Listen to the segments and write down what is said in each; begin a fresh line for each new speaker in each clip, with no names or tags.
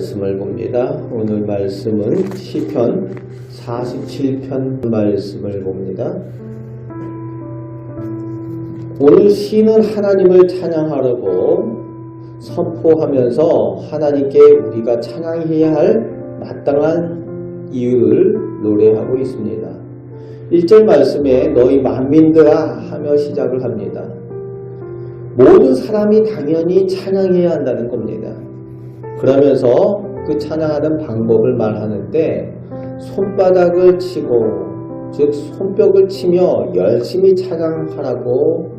말씀을 봅니다. 오늘 말씀은 시편 47편 말씀을 봅니다. 오늘 시는 하나님을 찬양하려고 선포하면서 하나님께 우리가 찬양해야 할 마땅한 이유를 노래하고 있습니다. 1절 말씀에 너희 만민들아 하며 시작을 합니다. 모든 사람이 당연히 찬양해야 한다는 겁니다. 그러면서 그 찬양하는 방법을 말하는데 손바닥을 치고 즉 손뼉을 치며 열심히 찬양하라고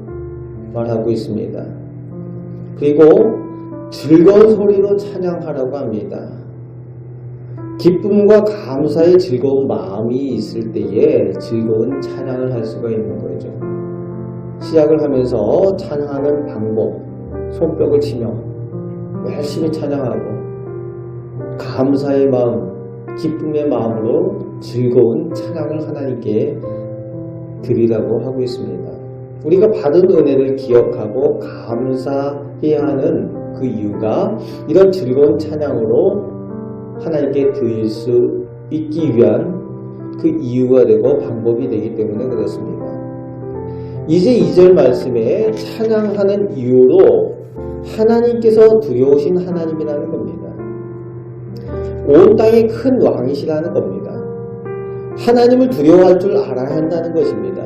말하고 있습니다. 그리고 즐거운 소리로 찬양하라고 합니다. 기쁨과 감사의 즐거운 마음이 있을 때에 즐거운 찬양을 할 수가 있는 거죠. 시작을 하면서 찬양하는 방법, 손뼉을 치며 열심히 찬양하고 감사의 마음, 기쁨의 마음으로 즐거운 찬양을 하나님께 드리라고 하고 있습니다. 우리가 받은 은혜를 기억하고 감사해야 하는 그 이유가 이런 즐거운 찬양으로 하나님께 드릴 수 있기 위한 그 이유가 되고 방법이 되기 때문에 그렇습니다. 이제 2절 말씀에 찬양하는 이유로 하나님께서 두려우신 하나님이라는 겁니다. 온 땅의 큰 왕이시라는 겁니다. 하나님을 두려워할 줄 알아야 한다는 것입니다.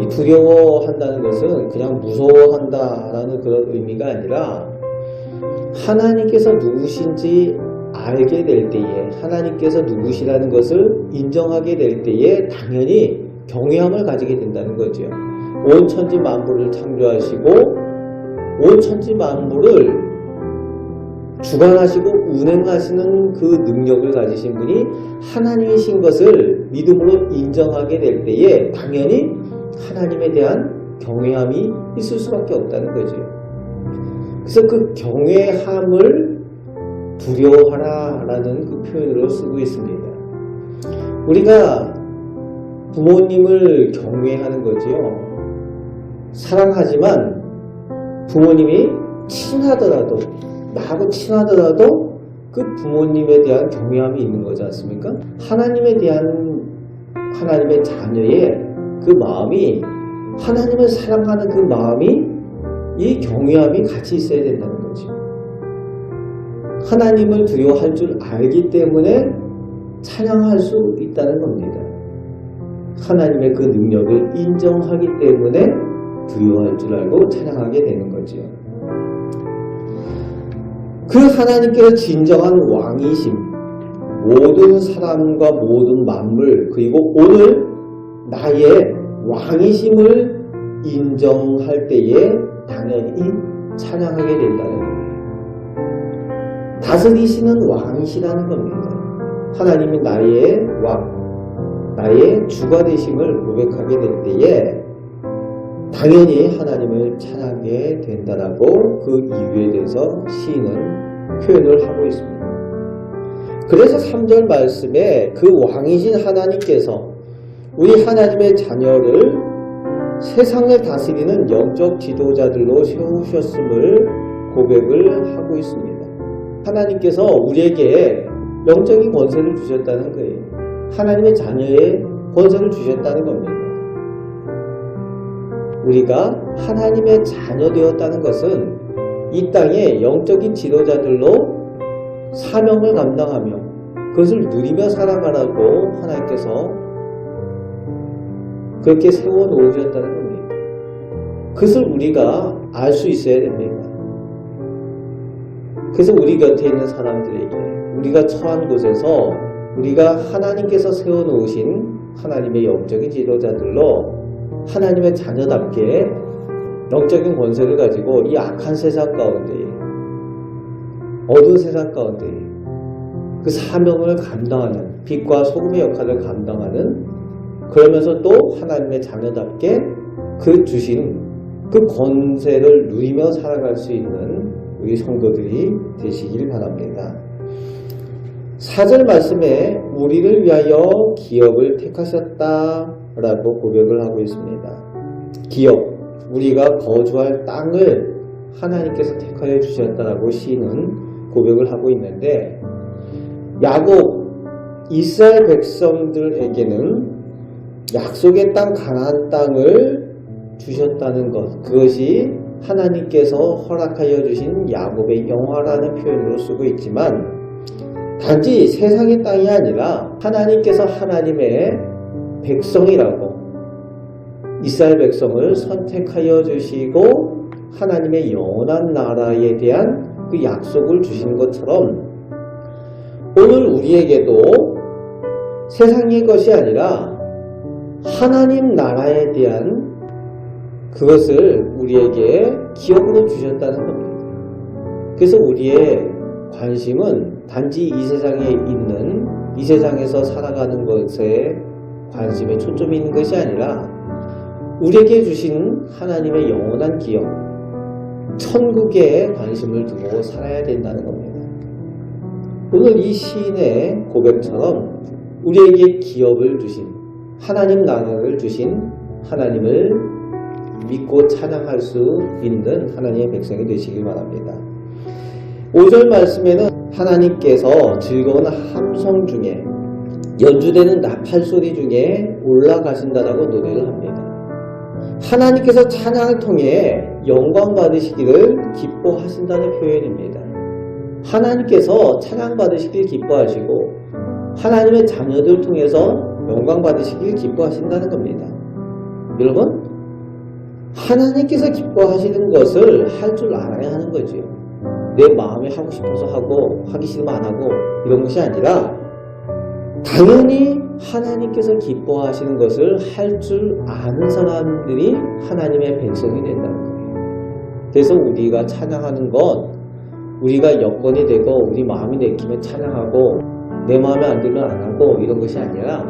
이 두려워한다는 것은 그냥 무서워한다라는 그런 의미가 아니라 하나님께서 누구신지 알게 될 때에 하나님께서 누구시라는 것을 인정하게 될 때에 당연히 경외함을 가지게 된다는 거죠. 온 천지 만물을 창조하시고 온 천지 만물을 주관하시고 운행하시는 그 능력을 가지신 분이 하나님이신 것을 믿음으로 인정하게 될 때에 당연히 하나님에 대한 경외함이 있을 수밖에 없다는 거죠. 그래서 그 경외함을 두려워하라 라는 그 표현으로 쓰고 있습니다. 우리가 부모님을 경외하는 거지요. 사랑하지만 부모님이 친하더라도 나하고 친하더라도 그 부모님에 대한 경외함이 있는 거지 않습니까? 하나님에 대한 하나님의 자녀의 그 마음이 하나님을 사랑하는 그 마음이 이 경외함이 같이 있어야 된다는 거죠. 하나님을 두려워할 줄 알기 때문에 찬양할 수 있다는 겁니다. 하나님의 그 능력을 인정하기 때문에 두려워할 줄 알고 찬양하게 되는 거죠. 그 하나님께서 진정한 왕이심, 모든 사람과 모든 만물, 그리고 오늘 나의 왕이심을 인정할 때에 당연히 찬양하게 된다는 겁니다. 다스리시는 왕이시라는 겁니다. 하나님이 나의 왕, 나의 주가 되심을 고백하게 될 때에 당연히 하나님을 찬양하게 된다라고 그 이유에 대해서 시인은 표현을 하고 있습니다. 그래서 3절 말씀에 그 왕이신 하나님께서 우리 하나님의 자녀를 세상을 다스리는 영적 지도자들로 세우셨음을 고백을 하고 있습니다. 하나님께서 우리에게 영적인 권세를 주셨다는 거예요. 하나님의 자녀의 권세를 주셨다는 겁니다. 우리가 하나님의 자녀 되었다는 것은 이 땅에 영적인 지도자들로 사명을 감당하며 그것을 누리며 살아가라고 하나님께서 그렇게 세워 놓으셨다는 겁니다. 그것을 우리가 알 수 있어야 됩니다. 그래서 우리 곁에 있는 사람들에게 우리가 처한 곳에서 우리가 하나님께서 세워 놓으신 하나님의 영적인 지도자들로 하나님의 자녀답게 영적인 권세를 가지고 이 악한 세상 가운데 어두운 세상 가운데 그 사명을 감당하는 빛과 소금의 역할을 감당하는 그러면서 또 하나님의 자녀답게 그 주신 그 권세를 누리며 살아갈 수 있는 우리 성도들이 되시길 바랍니다. 사절 말씀에 우리를 위하여 기업을 택하셨다 라고 고백을 하고 있습니다. 기업, 우리가 거주할 땅을 하나님께서 택하여 주셨다라고 시인은 고백을 하고 있는데 야곱 이스라엘 백성들에게는 약속의 땅 가나안 땅을 주셨다는 것 그것이 하나님께서 허락하여 주신 야곱의 영화라는 표현으로 쓰고 있지만 단지 세상의 땅이 아니라 하나님께서 하나님의 백성이라고 이스라엘 백성을 선택하여 주시고 하나님의 영원한 나라에 대한 그 약속을 주신 것처럼 오늘 우리에게도 세상의 것이 아니라 하나님 나라에 대한 그것을 우리에게 기업으로 주셨다는 겁니다. 그래서 우리의 관심은 단지 이 세상에 있는 이 세상에서 살아가는 것에 관심에 초점이 있는 것이 아니라 우리에게 주신 하나님의 영원한 기업, 천국에 관심을 두고 살아야 된다는 겁니다. 오늘 이 시인의 고백처럼 우리에게 기업을 주신 하나님 나라를 주신 하나님을 믿고 찬양할 수 있는 하나님의 백성이 되시길 바랍니다. 5절 말씀에는 하나님께서 즐거운 함성 중에 연주되는 나팔 소리 중에 올라가신다라고 노래를 합니다. 하나님께서 찬양을 통해 영광 받으시기를 기뻐하신다는 표현입니다. 하나님께서 찬양 받으시길 기뻐하시고 하나님의 자녀들 통해서 영광 받으시길 기뻐하신다는 겁니다. 여러분, 하나님께서 기뻐하시는 것을 할 줄 알아야 하는 거죠. 내 마음에 하고 싶어서 하고 하기 싫으면 안 하고 이런 것이 아니라 당연히 하나님께서 기뻐하시는 것을 할 줄 아는 사람들이 하나님의 백성이 된다는 거예요. 그래서 우리가 찬양하는 건 우리가 여건이 되고 우리 마음이 내키면 찬양하고 내 마음에 안 들면 안 하고 이런 것이 아니라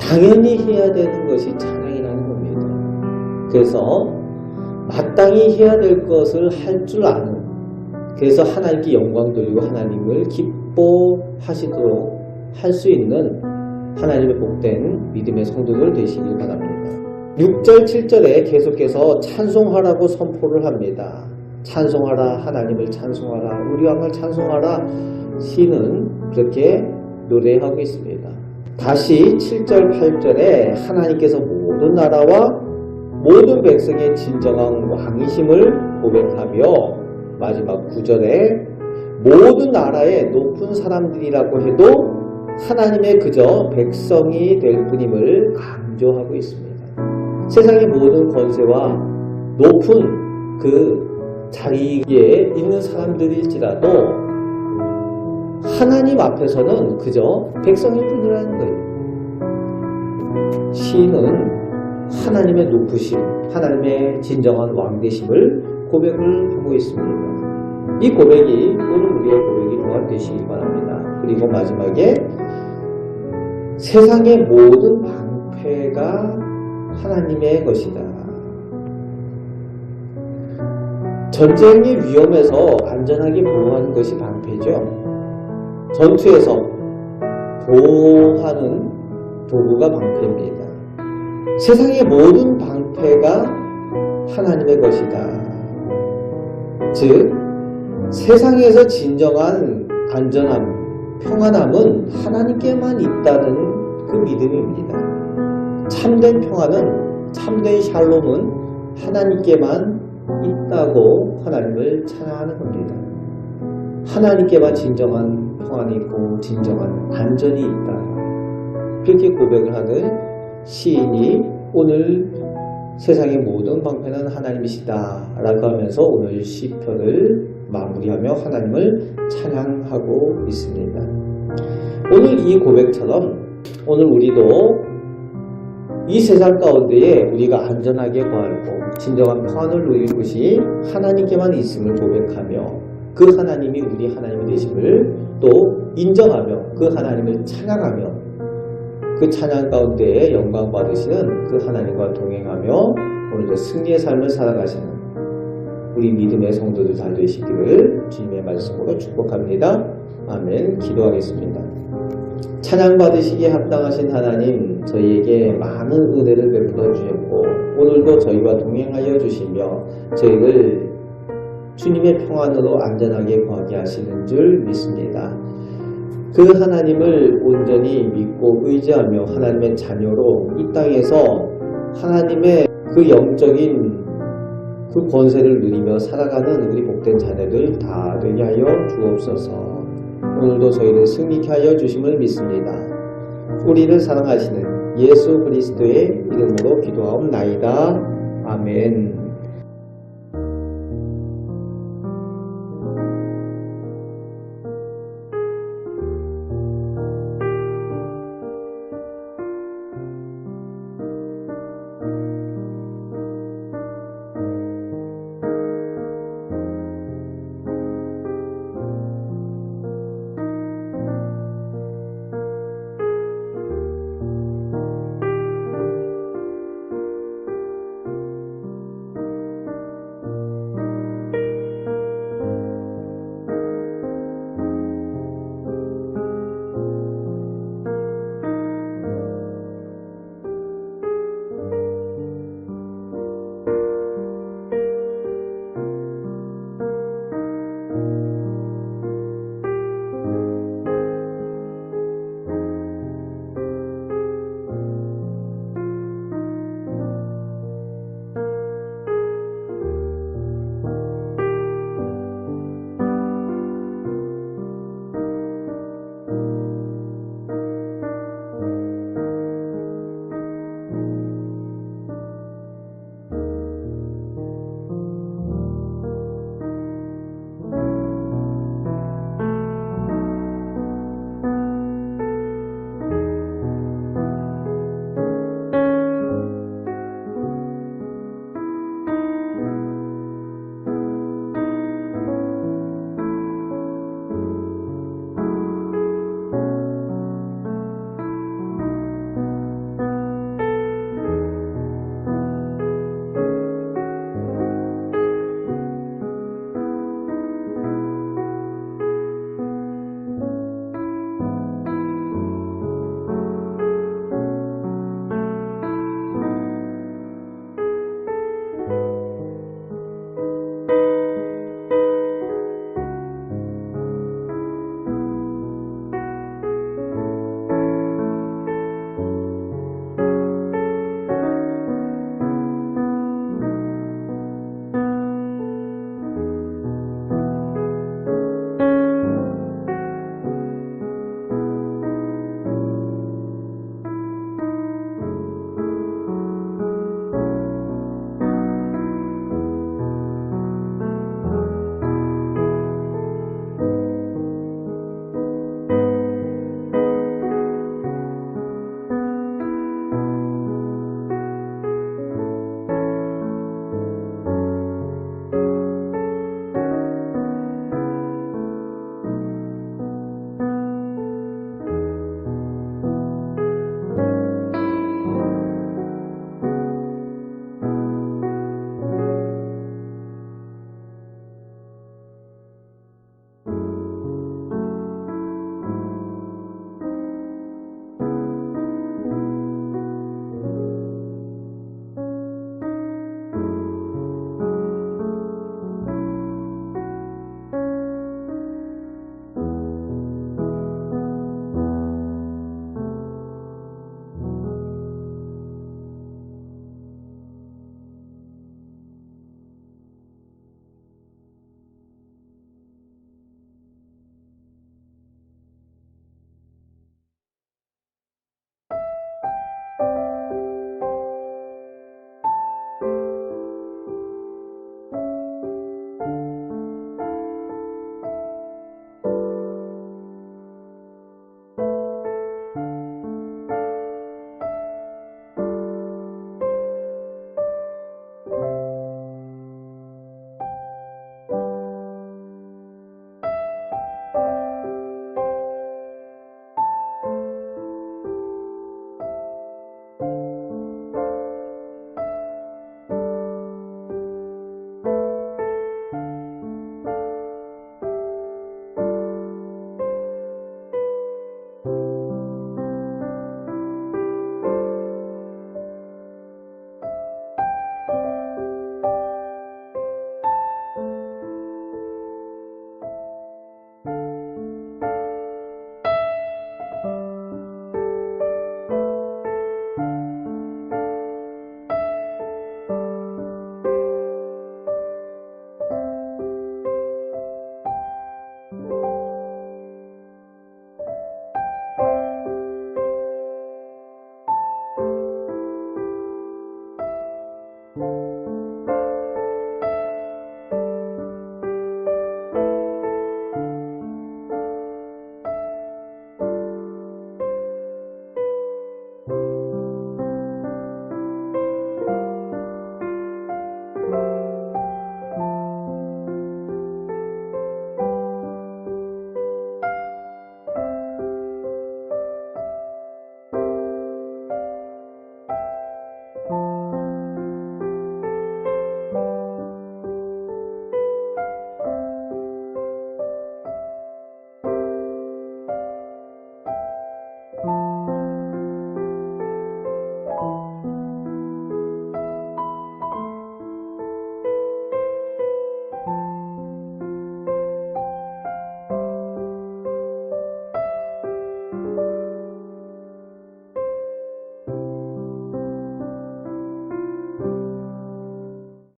당연히 해야 되는 것이 찬양이라는 겁니다. 그래서 마땅히 해야 될 것을 할 줄 아는 그래서 하나님께 영광 돌리고 하나님을 기뻐하시도록 할 수 있는 하나님의 복된 믿음의 성도들 되시길 바랍니다. 6절, 7절에 계속해서 찬송하라고 선포를 합니다. 찬송하라, 하나님을 찬송하라, 우리 왕을 찬송하라, 시는 그렇게 노래하고 있습니다. 다시 7절, 8절에 하나님께서 모든 나라와 모든 백성의 진정한 왕이심을 고백하며 마지막 9절에 모든 나라의 높은 사람들이라고 해도 하나님의 그저 백성이 될 뿐임을 강조하고 있습니다. 세상의 모든 권세와 높은 그 자리에 있는 사람들일지라도 하나님 앞에서는 그저 백성일 뿐이라는 거예요. 시인은 하나님의 높으심, 하나님의 진정한 왕되심을 고백을 하고 있습니다. 이 고백이 오늘 우리의 고백이 되시길 바랍니다. 그리고 마지막에 세상의 모든 방패가 하나님의 것이다. 전쟁의 위험에서 안전하게 보호하는 것이 방패죠. 전투에서 보호하는 도구가 방패입니다. 세상의 모든 방패가 하나님의 것이다. 즉, 세상에서 진정한 안전함, 평안함은 하나님께만 있다는 그 믿음입니다. 참된 평안은, 참된 샬롬은 하나님께만 있다고 하나님을 찬양하는 겁니다. 하나님께만 진정한 평안이 있고 진정한 안전이 있다. 그렇게 고백을 하는 시인이 오늘 세상의 모든 방패는 하나님이시다 라고 하면서 오늘 시편을 마무리하며 하나님을 찬양하고 있습니다. 오늘 이 고백처럼 오늘 우리도 이 세상 가운데에 우리가 안전하게 거하고 진정한 평안을 누릴 곳이 하나님께만 있음을 고백하며 그 하나님이 우리 하나님이 되심을 또 인정하며 그 하나님을 찬양하며 그 찬양 가운데에 영광 받으시는 그 하나님과 동행하며 오늘도 승리의 삶을 살아가시는 우리 믿음의 성도들 다 되시기를 주님의 말씀으로 축복합니다. 아멘. 기도하겠습니다. 찬양 받으시기에 합당하신 하나님, 저희에게 많은 은혜를 베풀어 주셨고 오늘도 저희와 동행하여 주시며 저희를 주님의 평안으로 안전하게 거하게 하시는 줄 믿습니다. 그 하나님을 온전히 믿고 의지하며 하나님의 자녀로 이 땅에서 하나님의 그 영적인 그 권세를 누리며 살아가는 우리 복된 자녀들 다 되게 하여 주옵소서. 오늘도 저희를 승리케 하여 주심을 믿습니다. 우리를 사랑하시는 예수 그리스도의 이름으로 기도하옵나이다. 아멘. Thank you.